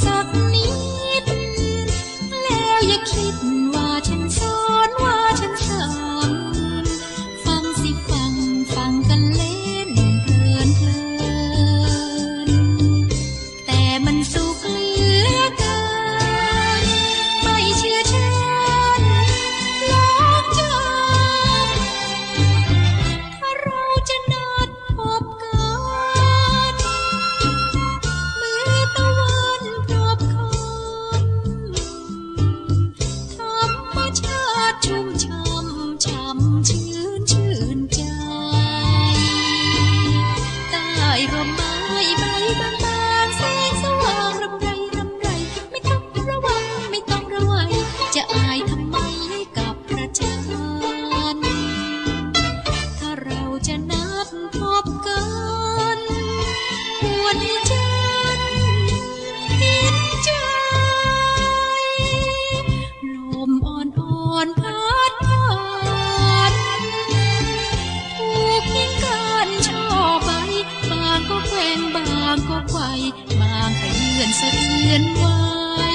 sắc រំអើយបៃបាន ก็ไกวบางไปเยือนสะเทือนไว้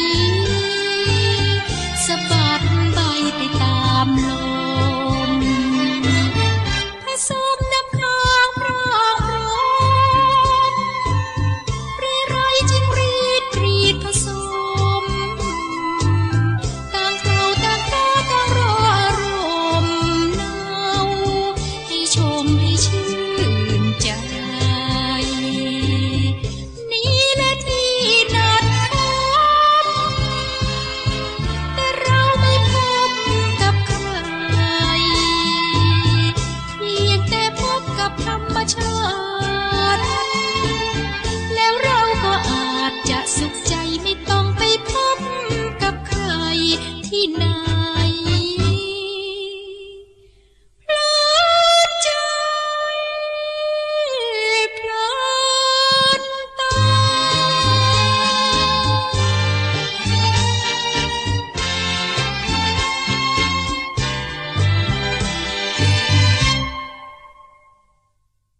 ना